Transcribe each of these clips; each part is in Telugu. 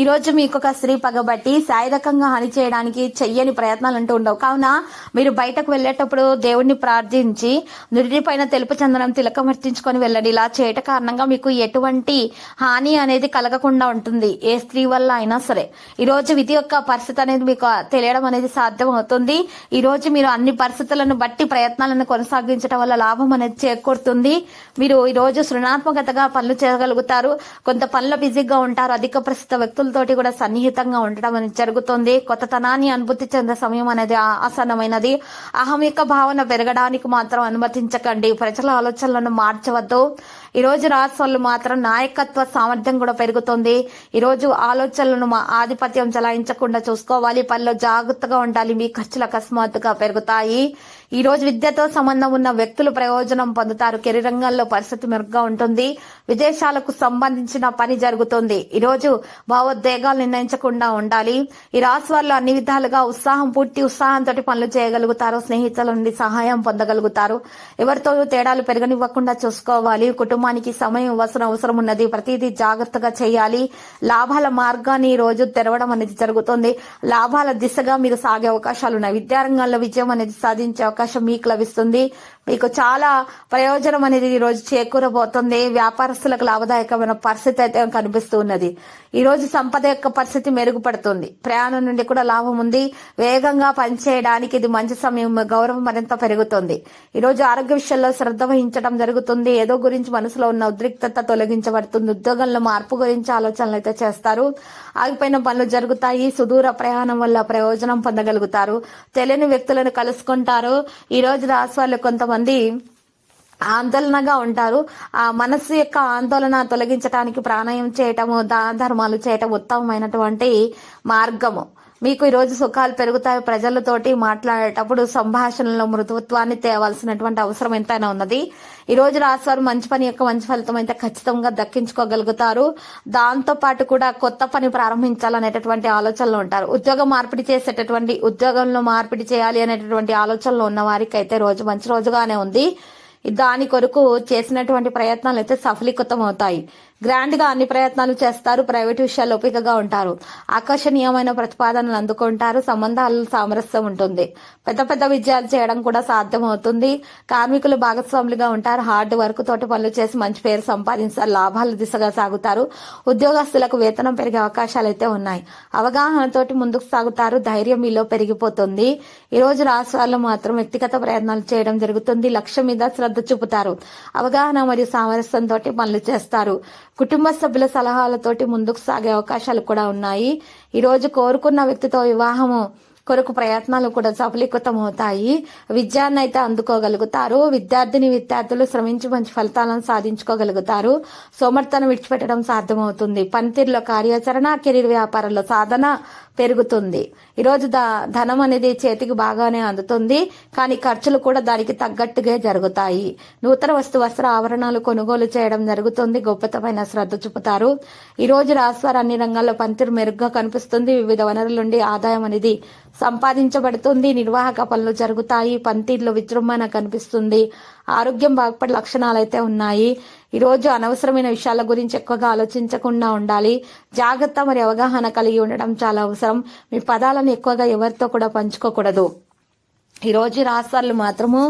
ఈ రోజు మీకు ఒక స్త్రీ పగబట్టి శారీరకంగా హాని చేయడానికి చెయ్యని ప్రయత్నాలు అంటూ ఉండవు. కావున మీరు బయటకు వెళ్ళేటప్పుడు దేవుణ్ణి ప్రార్థించి నుడి పైన తెలుపు చందనం తిలకం వర్తించుకొని వెళ్ళండి. ఇలా చేయట కారణంగా మీకు ఎటువంటి హాని అనేది కలగకుండా ఉంటుంది ఏ స్త్రీ వల్ల అయినా సరే. ఈ రోజు విధి యొక్క పరిస్థితి అనేది మీకు తెలియడం అనేది సాధ్యం అవుతుంది ఈ రోజు మీరు అన్ని పరిస్థితులను బట్టి ప్రయత్నాలను కొనసాగించడం వల్ల లాభం అనేది చేకూరుతుంది. మీరు ఈ రోజు సృణాత్మకతగా పనులు చేయగలుగుతారు. కొంత పనుల బిజీగా ఉంటారు. అధిక ప్రస్తుత వ్యక్తులు వ్యక్తులతోటి కూడా సన్నిహితంగా ఉండడం అనేది జరుగుతుంది. కొత్తతనాన్ని అనుభూతి చెందే సమయం అనేది ఆసన్నమైనది. అహం యొక్క భావన పెరగడానికి మాత్రం అనుమతించకండి. ప్రజల ఆలోచనలను మార్చవద్దు. ఈ రోజు రాష్ట్రాలు మాత్రం నాయకత్వ సామర్థ్యం కూడా పెరుగుతుంది. ఈ రోజు ఆలోచనలను మా ఆధిపత్యం చలాయించకుండా చూసుకోవాలి. పనిలో జాగ్రత్తగా ఉండాలి. మీ ఖర్చులు అకస్మాత్తుగా పెరుగుతాయి. ఈ రోజు విద్యతో సంబంధం ఉన్న వ్యక్తులు ప్రయోజనం పొందుతారు. కెరీర్ రంగంలో పరిస్థితి మెరుగ్గా ఉంటుంది. విదేశాలకు సంబంధించిన పని జరుగుతుంది. ఈ రోజు భావోద్వేగాలు నిర్ణయించకుండా ఉండాలి. ఈ రాశి వాళ్ళు అన్ని విధాలుగా ఉత్సాహం పూర్తి ఉత్సాహంతో పనులు చేయగలుగుతారు. స్నేహితుల నుండి సహాయం పొందగలుగుతారు. ఎవరితో తేడాలు పెరగనివ్వకుండా చూసుకోవాలి. కుటుంబానికి సమయం అవసరం అవసరం ఉన్నది. ప్రతిదీ జాగ్రత్తగా చేయాలి. లాభాల మార్గాన్ని ఈ రోజు తెరవడం అనేది జరుగుతుంది. లాభాల దిశగా మీరు సాగే అవకాశాలు ఉన్నాయి. విద్యారంగంలో విజయం అనేది సాధించే అవకాశం మీకు లభిస్తుంది. మీకు చాలా ప్రయోజనం అనేది ఈ రోజు చేకూరబోతుంది. వ్యాపారస్తులకు లాభదాయకమైన పరిస్థితి అయితే కనిపిస్తూ ఉన్నది. ఈ రోజు సంపద యొక్క పరిస్థితి మెరుగుపడుతుంది. ప్రయాణం నుండి కూడా లాభం ఉంది. వేగంగా పనిచేయడానికి ఇది మంచి సమయం. గౌరవం మరింత పెరుగుతుంది. ఈ రోజు ఆరోగ్య విషయంలో శ్రద్ధ వహించడం జరుగుతుంది. ఏదో గురించి మనసులో ఉన్న ఉద్రిక్తత తొలగించబడుతుంది. ఉద్యోగంలో మార్పు గురించి ఆలోచనలు అయితే చేస్తారు. ఆగిపోయిన పనులు జరుగుతాయి. సుదూర ప్రయాణం వల్ల ప్రయోజనం పొందగలుగుతారు. తెలియని వ్యక్తులను కలుసుకుంటారు. ఈ రోజు రాశి వాళ్ళు కొంతమంది ఆందోళనగా ఉంటారు. ఆ మనస్సు యొక్క ఆందోళన తొలగించడానికి ప్రాణాయం చేయటము దాన ధర్మాలు చేయటం ఉత్తమమైనటువంటి మార్గము. మీకు ఈ రోజు సుఖాలు పెరుగుతాయి. ప్రజలతోటి మాట్లాడేటప్పుడు సంభాషణలో మృదుత్వాన్ని తేవాల్సినటువంటి అవసరం ఎంతైనా ఉన్నది. ఈ రోజు రాశివారు మంచి పని యొక్క మంచి ఫలితం అయితే ఖచ్చితంగా దక్కించుకోగలుగుతారు. దాంతో పాటు కూడా కొత్త పని ప్రారంభించాలనేటటువంటి ఆలోచనలో ఉంటారు. ఉద్యోగం మార్పిడి చేసేటటువంటి ఉద్యోగంలో మార్పిడి చేయాలి అనేటటువంటి ఆలోచనలో ఉన్న వారికి అయితే రోజు మంచి రోజుగానే ఉంది. దాని కొరకు చేసినటువంటి ప్రయత్నాలు అయితే సఫలీకృతం అవుతాయి గ్రాండ్గా అన్ని ప్రయత్నాలు చేస్తారు ప్రైవేట్ విషయాలు ఓపికగా ఉంటారు. ఆకర్షణీయమైన ప్రతిపాదనలు అందుకుంటారు సంబంధాలు సామరస్యం ఉంటుంది. పెద్ద పెద్ద విజయాలు చేయడం కూడా సాధ్యమవుతుంది. కార్మికులు భాగస్వాములుగా ఉంటారు హార్డ్ వర్క్ తోటి పనులు చేసి మంచి పేరు సంపాదిస్తారు లాభాల దిశగా సాగుతారు. ఉద్యోగస్తులకు వేతనం పెరిగే అవకాశాలు అయితే ఉన్నాయి. అవగాహనతోటి ముందుకు సాగుతారు ధైర్యం మీలో పెరిగిపోతుంది. ఈ రోజు రాష్ట్రాల్లో మాత్రం వ్యక్తిగత ప్రయత్నాలు చేయడం జరుగుతుంది. లక్ష్యం మీద శ్రద్ధ చూపుతారు. అవగాహన మరియు సామరస్యంతో పనులు చేస్తారు. కుటుంబ సభ్యుల సలహాలతోటి ముందుకు సాగే అవకాశాలు కూడా ఉన్నాయి. ఈ రోజు కోరుకున్న వ్యక్తితో వివాహము కొరకు ప్రయత్నాలు కూడా సఫలీకృతం అవుతాయి విద్యాన్ని అయితే అందుకోగలుగుతారు. విద్యార్థిని విద్యార్థులు శ్రమించి మంచి ఫలితాలను సాధించుకోగలుగుతారు. సోమర్థనం విడిచిపెట్టడం సాధ్యమవుతుంది. పనితీరులో కార్యాచరణ కెరీర్ వ్యాపారంలో సాధన పెరుగుతుంది. ఈరోజు ద ధనం అనేది చేతికి బాగానే అందుతుంది కానీ ఖర్చులు కూడా దానికి తగ్గట్టుగా జరుగుతాయి. నూతన వస్తు వస్త్ర ఆవరణాలు కొనుగోలు చేయడం జరుగుతుంది గొప్పతమైన శ్రద్ధ చూపుతారు. ఈ రోజు రాశివారు అన్ని రంగాల్లో పనితీరు మెరుగ్గా కనిపిస్తుంది. వివిధ వనరుల నుండి ఆదాయం అనేది సంపాదించబడుతుంది. నిర్వాహక పనులు జరుగుతాయి పనితీరులో విజృంభణ కనిపిస్తుంది. ఆరోగ్యం బాగుపడే లక్షణాలు అయితే ఉన్నాయి. ఈరోజు అనవసరమైన విషయాల గురించి ఎక్కువగా ఆలోచించకుండా ఉండాలి. జాగ్రత్త మరియు అవగాహన కలిగి ఉండడం చాలా అవసరం. మీ పదాలను ఎక్కువగా ఎవరితో కూడా పంచుకోకూడదు. ఈరోజు రాష్ట్రాలు మాత్రము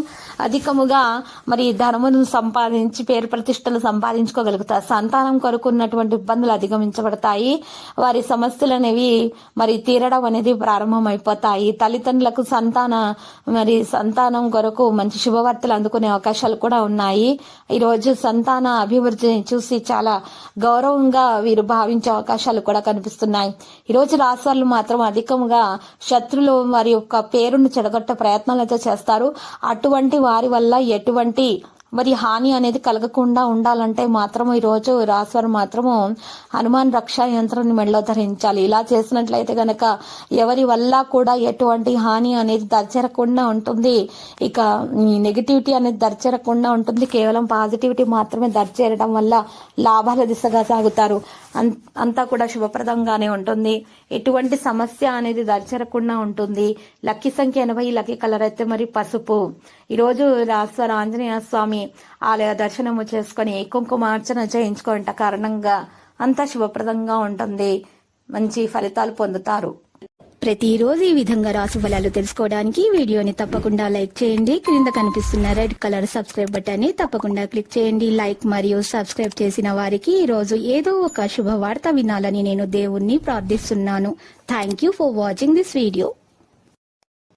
అధికముగా మరి ధనమును సంపాదించి పేరు ప్రతిష్టలు సంపాదించుకోగలుగుతారు సంతానం కొరకున్నటువంటి ఇబ్బందులు అధిగమించబడతాయి. వారి సమస్యలు అనేవి మరి తీరడం అనేది ప్రారంభమైపోతాయి. తల్లిదండ్రులకు సంతాన మరి సంతానం కొరకు మంచి శుభవార్తలు అందుకునే అవకాశాలు కూడా ఉన్నాయి. ఈరోజు సంతాన అభివృద్ధిని చూసి చాలా గౌరవంగా వీరు భావించే అవకాశాలు కూడా కనిపిస్తున్నాయి. ఈరోజు రాష్ట్రాలు మాత్రం అధికముగా శత్రులు వారి యొక్క పేరును చెడగొట్ట ప్రయత్నం ప్రయత్నాలు అయితే చేస్తారు. అటువంటి వారి వల్ల ఎటువంటి మరి హాని అనేది కలగకుండా ఉండాలంటే మాత్రం ఈరోజు రాశివారు మాత్రము హనుమాన్ రక్షా యంత్రాన్ని మెడలో ధరించాలి. ఇలా చేసినట్లయితే గనక ఎవరి వల్ల కూడా ఎటువంటి హాని అనేది దరిచేరకుండా ఉంటుంది. ఇక నెగిటివిటీ అనేది దరిచేరకుండా ఉంటుంది. కేవలం పాజిటివిటీ మాత్రమే దరిచేరడం వల్ల లాభాల దిశగా సాగుతారు. అంతా కూడా శుభప్రదంగానే ఉంటుంది. ఎటువంటి సమస్య అనేది దరిచేరకుండా ఉంటుంది. లక్కీ సంఖ్య ఎనభై లక్కీ కలర్ అయితే మరి పసుపు. ఈరోజు రాశ్వర ఆంజనేయ స్వామి ఆలయ దర్శనము చేసుకొని కుంకుమార్చన చేయించుకోవట కారణంగా అంతా శుభప్రదంగా ఉంటుంది. మంచి ఫలితాలు పొందుతారు. ప్రతిరోజు ఈ విధంగా రాసు ఫలాలు తెలుసుకోవడానికి వీడియోని తప్పకుండా లైక్ చేయండి. క్రింద కనిపిస్తున్న రెడ్ కలర్ సబ్స్క్రైబ్ బటన్ని తప్పకుండా క్లిక్ చేయండి. లైక్ మరియు సబ్స్క్రైబ్ చేసిన వారికి ఈ రోజు ఏదో ఒక శుభవార్త వినాలని నేను దేవుణ్ణి ప్రార్థిస్తున్నాను. Thank you for watching this video